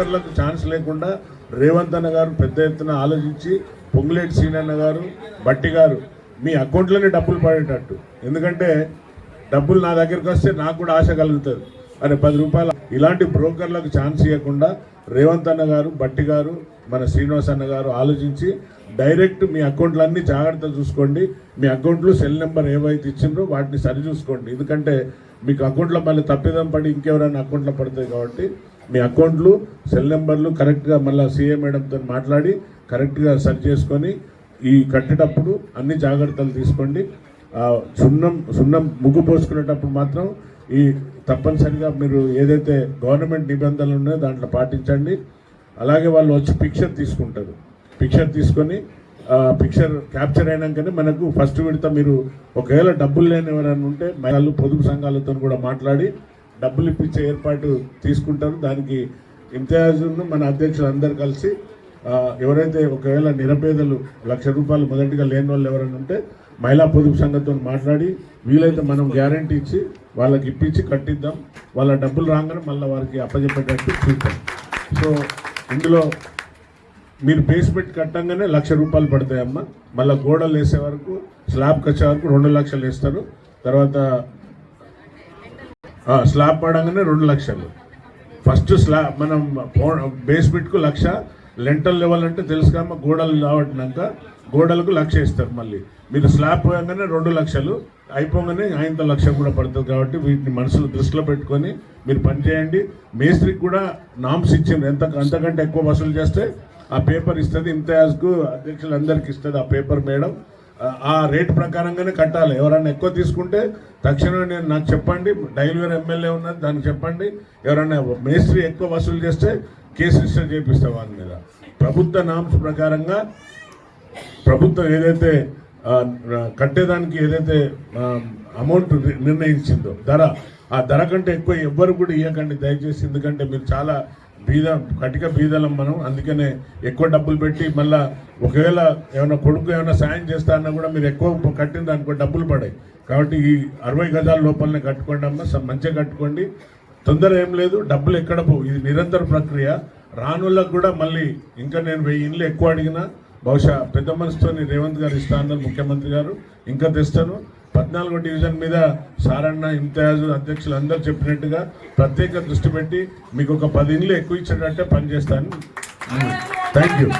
బ్రోకర్లకు chance లేకుండా రేవంత్ అన్న గారు పెద్ద ఎత్తున ఆలోచించి పొంగులేటి సీనన్న గారు బట్టి గారు మీ అకౌంట్లోనే డబ్బులు పడేటట్టు. ఎందుకంటే డబ్బులు నా దగ్గరికి వస్తే నాకు కూడా ఆశ కలుగుతుంది. అరే పది రూపాయలు ఇలాంటి బ్రోకర్లకు ఛాన్స్ ఇవ్వకుండా రేవంత్ అన్న గారు బట్టి గారు మన శ్రీనివాస్ అన్న గారు ఆలోచించి డైరెక్ట్ మీ అకౌంట్లన్నీ అన్ని జాగ్రత్తగా చూసుకోండి. మీ అకౌంట్లు సెల్ నెంబర్ ఏవైతే ఇచ్చిండ్రో వాటిని సరిచూసుకోండి. ఎందుకంటే మీకు అకౌంట్లో మళ్ళీ తప్పిదం పడి ఇంకెవరైనా అకౌంట్లో పడతాయి కాబట్టి మీ అకౌంట్లు సెల్ నెంబర్లు కరెక్ట్గా మళ్ళీ సీఏ మేడంతో మాట్లాడి కరెక్ట్గా సరి చేసుకొని ఈ కట్టేటప్పుడు అన్ని జాగ్రత్తలు తీసుకోండి. సున్నం సున్నం ముగ్గు పోసుకునేటప్పుడు మాత్రం ఈ తప్పనిసరిగా మీరు ఏదైతే గవర్నమెంట్ నిబంధనలు ఉన్నాయో దాంట్లో పాటించండి. అలాగే వాళ్ళు వచ్చి పిక్చర్ తీసుకుంటారు. పిక్చర్ తీసుకొని పిక్చర్ క్యాప్చర్ అయినాకనే మనకు ఫస్ట్ విడత మీరు ఒకవేళ డబ్బులు లేని ఎవరైనా ఉంటే మహిళలు పొదుపు సంఘాలతో కూడా మాట్లాడి డబ్బులు ఇప్పించే ఏర్పాటు తీసుకుంటారు. దానికి ఇమ్తియాజ్ను మన అధ్యక్షులు అందరు కలిసి ఎవరైతే ఒకవేళ నిరపేదలు లక్ష రూపాయలు మొదటిగా లేని వాళ్ళు ఎవరైనా ఉంటే మహిళా పొదుపు సంఘంతో మాట్లాడి వీలైతే మనం గ్యారంటీ ఇచ్చి వాళ్ళకి ఇప్పించి కట్టిద్దాం. వాళ్ళ డబ్బులు రాగానే మళ్ళీ వారికి అప్పచెప్పేటట్టు చూద్దాం. సో ఇందులో మీరు బేస్మెంట్ కట్టంగానే లక్ష రూపాయలు పడతాయమ్మా. మళ్ళీ గోడలు వేసే వరకు స్లాబ్ కచ్చే వరకు రెండు లక్షలు వేస్తారు. తర్వాత స్లాబ్ పడంగానే రెండు లక్షలు. ఫస్ట్ స్లాబ్ మనం బేస్మెంట్కు లక్ష లెంటల్ లెవెల్ అంటే తెలుసు కమ్మా గోడలు రావట్టినాక గోడలకు లక్ష ఇస్తారు మళ్ళీ. మీరు స్లాబ్ పోయంగానే రెండు లక్షలు అయిపోగానే ఆయనతో లక్ష కూడా పడుతుంది కాబట్టి వీటిని మనసులో దృష్టిలో పెట్టుకొని మీరు పని చేయండి. మేస్త్రికి కూడా నామ్స్ ఇచ్చింది ఎంత అంతకంటే ఎక్కువ వసూలు చేస్తే ఆ పేపర్ ఇస్తుంది. ఇంతయాజ్కు అధ్యక్షులందరికీ ఇస్తుంది ఆ పేపర్ మేడం ఆ- రేట్ ప్రకారంగానే కట్టాలి. ఎవరైనా ఎక్కువ తీసుకుంటే తక్షణమే నేను నాకు చెప్పండి. డైల్వేర్ ఎమ్మెల్యే ఉన్నది దానికి చెప్పండి. ఎవరైనా మేస్త్రి ఎక్కువ వసూలు చేస్తే కేసు రిజిస్టర్ చేపిస్తా వాళ్ళ మీద. ప్రభుత్వ నామ్స్ ప్రకారంగా ప్రభుత్వం ఏదైతే కట్టేదానికి ఏదైతే అమౌంట్ నిర్ణయించిందో ధర ఆ ధర కంటే ఎక్కువ ఎవ్వరు కూడా ఇవ్వకండి దయచేసి ఎందుకంటే మీరు చాలా బీద కటిక బీదలం మనం. అందుకనే ఎక్కువ డబ్బులు పెట్టి మళ్ళా ఒకవేళ ఏమైనా కొడుకు ఏమైనా సాయం చేస్తా అన్నా కూడా మీరు ఎక్కువ కట్టిన దానికి డబ్బులు పడాయి. కాబట్టి ఈ అరవై గజాల లోపలనే కట్టుకోండి అమ్మ స- మంచిగా కట్టుకోండి. తొందర ఏం లేదు డబ్బులు ఎక్కడ పోవు ఇది నిరంతర ప్రక్రియ. రానులకు కూడా మళ్ళీ ఇంకా నేను వెయ్యి ఇండ్లు ఎక్కువ అడిగినా బహుశా పెద్ద మనసుతో రేవంత్ గారు ఇస్తా అన్నారు ముఖ్యమంత్రి గారు. ఇంకా తెస్తాను. పద్నాలుగో డివిజన్ మీద సారన్న ఇంతియాజ్ అధ్యక్షులు అందరూ చెప్పినట్టుగా ప్రత్యేక దృష్టి పెట్టి మీకు ఒక పది ఇండ్లు ఎక్కువ ఇచ్చేటట్టే పనిచేస్తాను థ్యాంక్ యూ